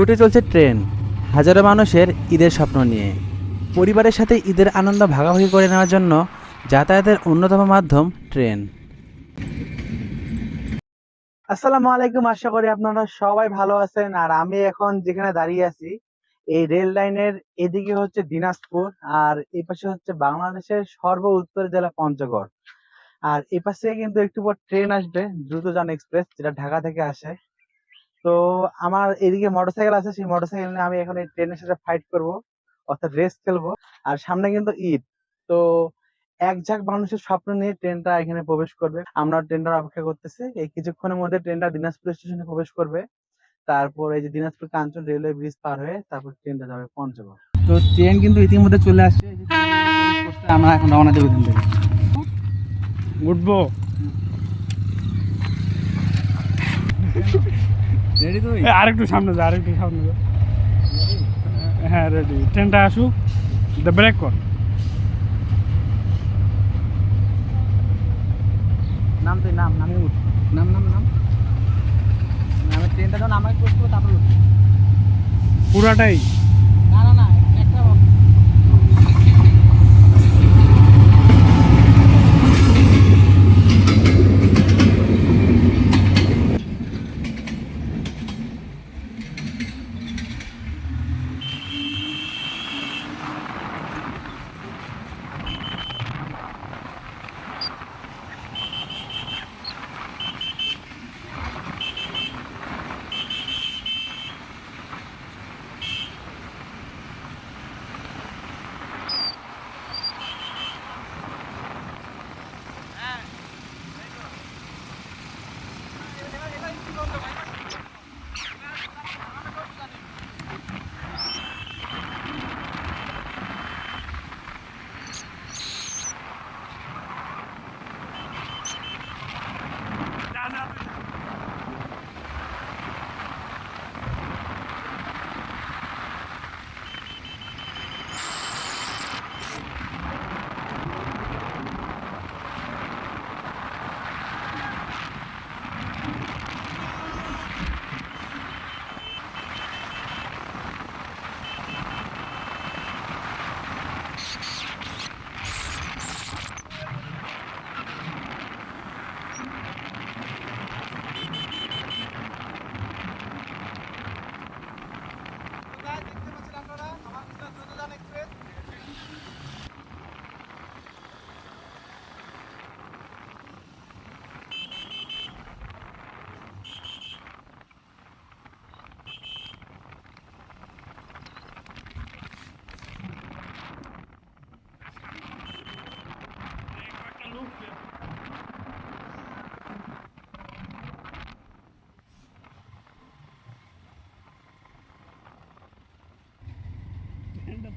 ছুটে চলছে ট্রেন। হাজারো মানুষের ঈদের স্বপ্ন নিয়ে। পরিবারের সাথে ঈদের আনন্দ ভাগাভাগি করে নেওয়ার জন্য যাতায়াতের অন্যতম মাধ্যম ট্রেন। আসসালামু আলাইকুম, আশা করি আপনারা সবাই ভালো আছেন। আর আমি এখন যেখানে দাঁড়িয়ে আছি, এই রেল লাইনের এদিকে হচ্ছে দিনাজপুর, আর এই পাশে হচ্ছে বাংলাদেশের সর্ব উত্তর জেলা পঞ্চগড়। আর এই পাশে কিন্তু একটু পর ট্রেন আসবে, দ্রুতযান এক্সপ্রেস, যেটা ঢাকা থেকে আসে। তো আমার এদিকে মোটরসাইকেল আছে, সেই মোটরসাইকেল নিয়ে আমি এখন এই ট্রেনের সাথে ফাইট করব। অর্থাৎ রেস খেলব। আর সামনে কিন্তু ঈদ। তো এক ঝাঁক মানুষের স্বপ্ন নিয়ে ট্রেনটা এখানে প্রবেশ করবে। আমরা ট্রেনটার অপেক্ষা করতেছি। এই কিছুক্ষণের মধ্যে ট্রেনটা দিনাজপুর স্টেশনে প্রবেশ করবে। তারপর এই যে দিনাজপুর কাঞ্চন রেলওয়ে ব্রিজ পার হয়ে তারপর ট্রেনটা যাবে পঞ্চগড়। তো ট্রেন কিন্তু ইতিমধ্যে চলে আসছে। আমরা এখন রওনা দেবো এখান থেকে। উঠবো। আরেকটু সামনে যা আরেকটু সামনে যা। হ্যাঁ রেডি ট্রেনটা আসুক। দা ব্রেক কর নাম তুই নাম নামে উঠ। নাম নাম নাম। নামে ট্রেনটা যখন আমাকে তারপরে তারপর উঠ। পুরাটাই।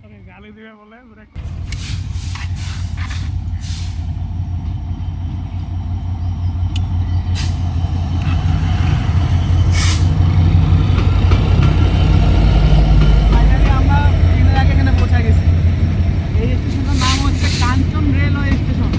গালি দিবে বলে ব্রেক ফাইনালি আমরা ট্রেনের আগে এখানে পৌঁছে গেছি এই স্টেশনটার নাম হচ্ছে কাঞ্চন রেলওয়ে স্টেশন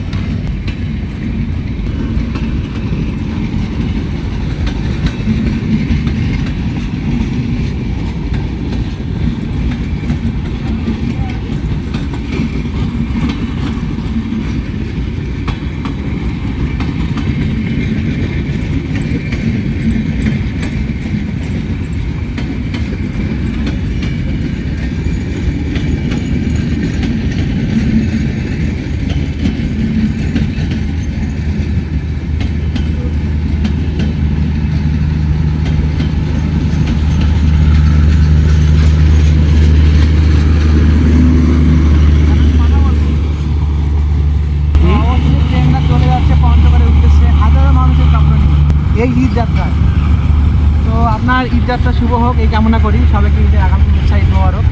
অবশ্যই ট্রেনটা চলে যাচ্ছে পঞ্চগড়ের উদ্দেশ্যে হাজারো মানুষের স্বপ্ন নিয়ে এই ঈদ যাত্রায় তো আপনার ঈদ যাত্রা শুভ হোক, এই কামনা করি। সবাইকে ঈদের আগামী শুভেচ্ছা ঈদ মোবারক।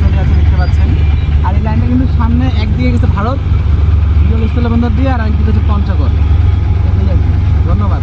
চলে আছে দেখতে পাচ্ছেন। আর এই লাইনটা কিন্তু সামনে একদিকে গেছে ভারত। ইস্তলা বন্দর দিয়ে আর একদিকে হচ্ছে পঞ্চগড়। ধন্যবাদ।